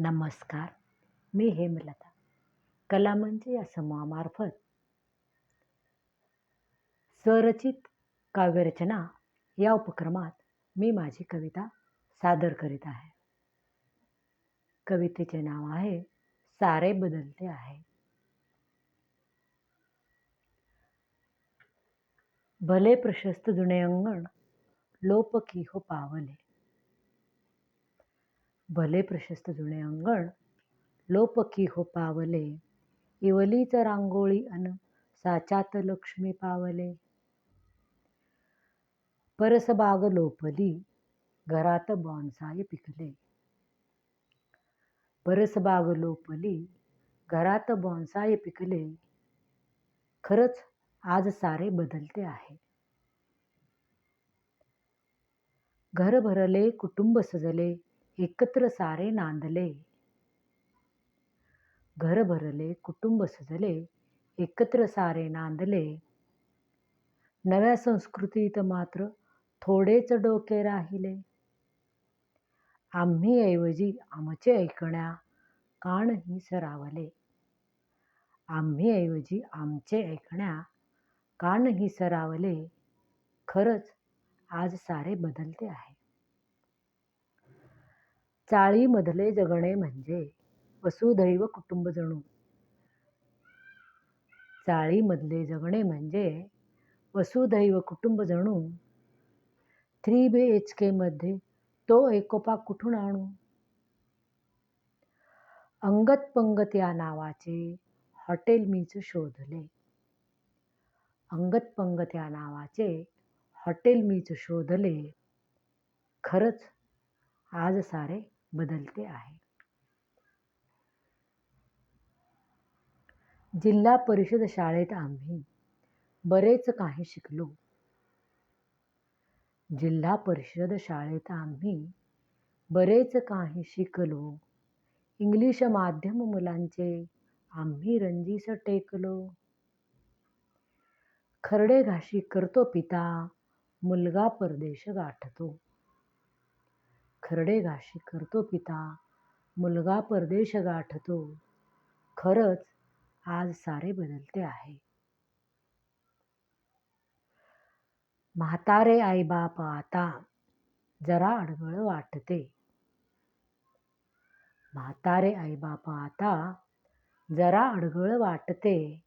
नमस्कार मी हेमलता. कलामंच म्हणजे या समूहामार्फत स्वरचित काव्यरचना या उपक्रमात मी माझी कविता सादर करीत आहे. कवितेचे नाव आहे सारे बदलते आहे. भले प्रशस्त जुने अंगण लोप की हो पावले. भले प्रशस्त जुने अंगण लोपकी हो पावले इवलीच रांगोळी अन साचात लक्ष्मी पावले. परसबाग लोपली घरात बॉन्साय पिकले. परसबाग लोपली घरात बॉन्साय पिकले. खरंच आज सारे बदलते आहे. घर भरले कुटुंब सजले एकत्र सारे नांदले. घर भरले कुटुंब सजले एकत्र सारे नांदले. नव्या संस्कृतीत मात्र थोडेच डोके राहिले. आम्ही ऐवजी आमचे ऐकण्या कानही सरावले. आम्ही ऐवजी आमचे ऐकण्या कानही सरावले. खरंच आज सारे बदलते आहे. चाळीमधले जगणे म्हणजे वसुधैव कुटुंब जणू. चाळीमधले जगणे म्हणजे वसुधैव कुटुंब जणू. थ्री बी एच केमध्ये तो एकोपा कुठून आणू? अंगत पंगत या नावाचे हॉटेल मीच शोधले. अंगत पंगत या नावाचे हॉटेल मीच शोधले. खरंच? आज सारे बदलते आहे. जिल्हा परिषद शाळेत आम्ही बरेच काही शिकलो. जिल्हा परिषद शाळेत आम्ही बरेच काही शिकलो. इंग्लिश माध्यम मुलांचे आम्ही रंजीस टेकलो. खरडे घाशी करतो पिता मुलगा परदेश गाठतो. खरडे घाशी करतो पिता मुलगा परदेश गाठतो. खरंच आज सारे बदलते आहे. म्हातारे आईबाप आता जरा अडगळ वाटते. म्हातारे आईबाप आता जरा अडगळ वाटते.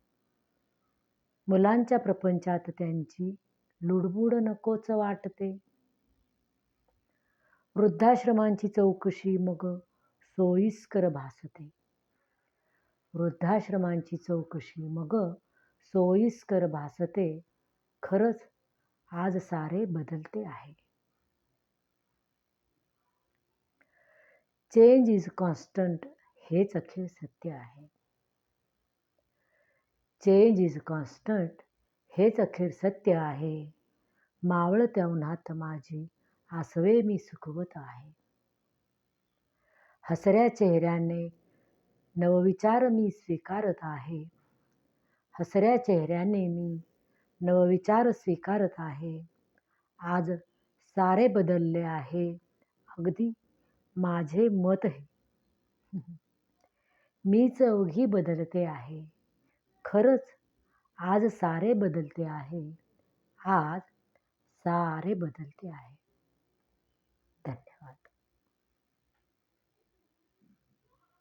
मुलांच्या प्रपंचात त्यांची लुडबुड नकोच वाटते. वृद्धाश्रमांची चौकशी मग सोयीस्कर भासते. वृद्धाश्रमांची चौकशी मग सोयीस्कर भासते. खरंच आज सारे बदलते आहे. चेंज इज कॉन्स्टंट हेच अखेर सत्य आहे. चेंज इज कॉन्स्टंट हेच अखेर सत्य आहे. मावळत्या उन्हात माझी आसवे मी सुखवत आहे. हसऱ्या चेहऱ्याने नवविचार मी स्वीकारत आहे. हसऱ्या चेहऱ्याने मी नवविचार स्वीकारत आहे. आज सारे बदलले आहे. अगदी माझे मत हे. मीच अवघी बदलते आहे. खरंच आज सारे बदलते आहे. आज सारे बदलते आहे. dan.